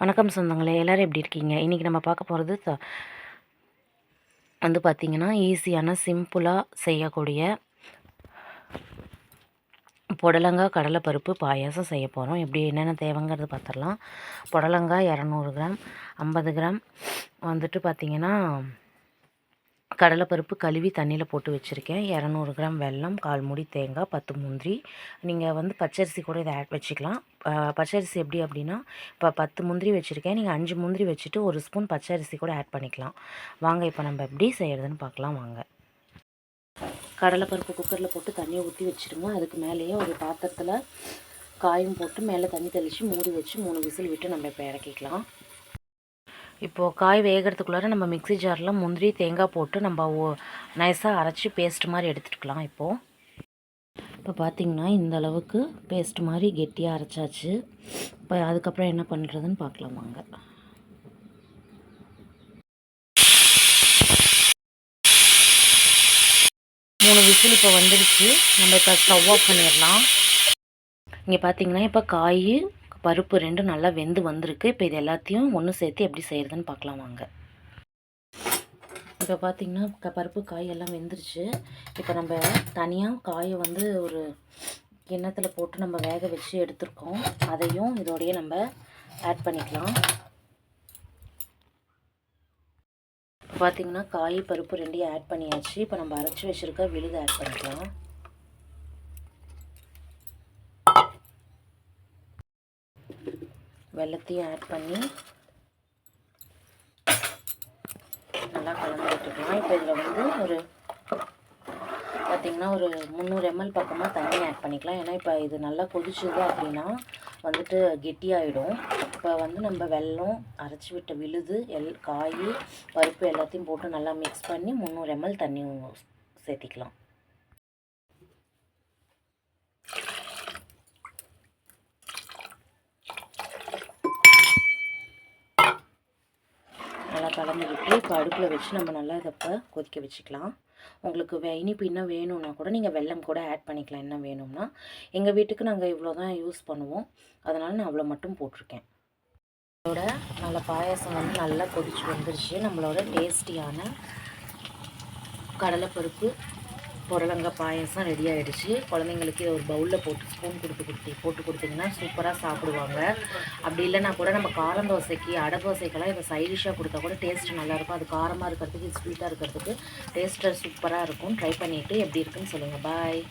வணக்கம் சொந்தங்களே எல்லோரும் எப்படி இருக்கீங்க? இன்றைக்கி நம்ம பார்க்க போகிறது வந்து பார்த்திங்கன்னா ஈஸியான சிம்பிளாக செய்யக்கூடிய புடலங்காய் கடலைப்பருப்பு பாயாசம் செய்ய போகிறோம் எப்படி என்னென்ன தேவைங்கிறது பார்த்துடலாம். புடலங்காய் இரநூறு கிராம் ஐம்பது கிராம். வந்துட்டு பார்த்திங்கன்னா கடலைப்பருப்பு கழுவி தண்ணியில் போட்டு வச்சுருக்கேன். இரநூறு கிராம் வெல்லம் கால் மூடி தேங்காய் பத்து முந்திரி. நீங்கள் வந்து பச்சரிசி கூட இதை ஆட் வச்சுக்கலாம். பச்சரிசி எப்படி அப்படின்னா இப்போ பத்து முந்திரி வச்சுருக்கேன். நீங்கள் அஞ்சு முந்திரி வச்சுட்டு ஒரு ஸ்பூன் பச்சரிசி கூட ஆட் பண்ணிக்கலாம். வாங்க இப்போ நம்ம எப்படி செய்கிறதுன்னு பார்க்கலாம். வாங்க. கடலைப்பருப்பு குக்கரில் போட்டு தண்ணியை ஊற்றி வச்சுருங்க. அதுக்கு மேலேயே ஒரு பாத்திரத்தில் காயும் போட்டு மேலே தண்ணி தெளித்து மூடி வச்சு மூணு விசில் விட்டு நம்ம இப்போ இறக்கிக்கலாம். இப்போது காய் வேகிறதுக்குள்ளார நம்ம மிக்சி ஜாரில் முந்திரி தேங்காய் போட்டு நம்ம ஓ நைஸாக அரைச்சி பேஸ்ட் மாதிரி எடுத்துக்கலாம் இப்போது இப்போ பார்த்திங்கன்னா இந்த அளவுக்கு பேஸ்ட் மாதிரி கெட்டியாக அரைச்சாச்சு. இப்போ அதுக்கப்புறம் என்ன பண்ணுறதுன்னு பார்க்கலாம் வாங்க. மூணு விசில் இப்போ வந்துடுச்சு. நம்ம இப்போ ஸ்டவ் ஆஃப் பண்ணிடலாம். இங்கே பார்த்தீங்கன்னா இப்போ காய் பருப்பு ரெண்டும் நல்லா வெந்து வந்திருக்கு. இப்போ இது எல்லாத்தையும் ஒன்று சேர்த்து எப்படி செய்கிறதுன்னு பார்க்கலாம் வாங்க. இப்போ பார்த்திங்கன்னா பருப்பு காய் எல்லாம் வெந்துருச்சு. இப்போ நம்ம தனியாக காயை வந்து ஒரு கிண்ணத்தில் போட்டு நம்ம வேக வச்சு எடுத்துருக்கோம். அதையும் இதோடையே நம்ம ஆட் பண்ணிக்கலாம். பார்த்திங்கன்னா காய் பருப்பு ரெண்டையும் ஆட் பண்ணியாச்சு. இப்போ நம்ம அரைச்சி வச்சுருக்க விழுது ஆட் பண்ணிக்கலாம். வெள்ளத்தையும் ஆட் பண்ணி நல்லா கலந்து விட்டுக்கலாம் இப்போ இதில் வந்து ஒரு பார்த்திங்கன்னா ஒரு முந்நூறு எம்எல் பக்கமாக தண்ணி ஆட் பண்ணிக்கலாம். ஏன்னா இப்போ இது நல்லா கொதிச்சுது அப்படின்னா வந்துட்டு கெட்டியாகிடும் இப்போ வந்து நம்ம வெல்லம் அரைச்சி விட்ட விழுது எல் காய் பருப்பு எல்லாத்தையும் போட்டு நல்லா மிக்ஸ் பண்ணி முந்நூறு எம்எல் தண்ணி சேர்த்திக்கலாம். நல்லா கலந்து விட்டு இப்போ அடுப்பில் வச்சு நம்ம நல்லா இதை இப்போ கொதிக்க வச்சுக்கலாம். உங்களுக்கு வே இனிப்பு இன்னும் வேணும்னா கூட நீங்கள் வெல்லம் கூட ஆட் பண்ணிக்கலாம். என்ன வேணும்னா எங்கள் வீட்டுக்கு நாங்கள் இவ்வளோ தான் யூஸ் பண்ணுவோம். அதனால் நான் அவ்வளோ மட்டும் போட்டிருக்கேன். அதோட நல்ல பாயாசம் வந்து நல்லா கொதிச்சு வந்துருச்சு. நம்மளோட டேஸ்டியான கடலைப்பருப்பு புடலங்காய் பாயசம் ரெடி ஆகிடுச்சு குழந்தைங்களுக்கு ஒரு பவுலில் போட்டு ஸ்பூன் கொடுத்து கொடுத்து போட்டு கொடுத்திங்கன்னா சூப்பராக சாப்பிடுவாங்க. அப்படி இல்லைனா கூட நம்ம காரம் தோசைக்கு அடை தோசைக்கெல்லாம் இதை சைடிஷாக கொடுத்தா கூட டேஸ்ட் நல்லாயிருக்கும் அது காரமாக இருக்கிறதுக்கு ஸ்வீட்டாக இருக்கிறதுக்கு டேஸ்ட்டு சூப்பராக இருக்கும். ட்ரை பண்ணிவிட்டு எப்படி இருக்குன்னு சொல்லுங்கள் பாய்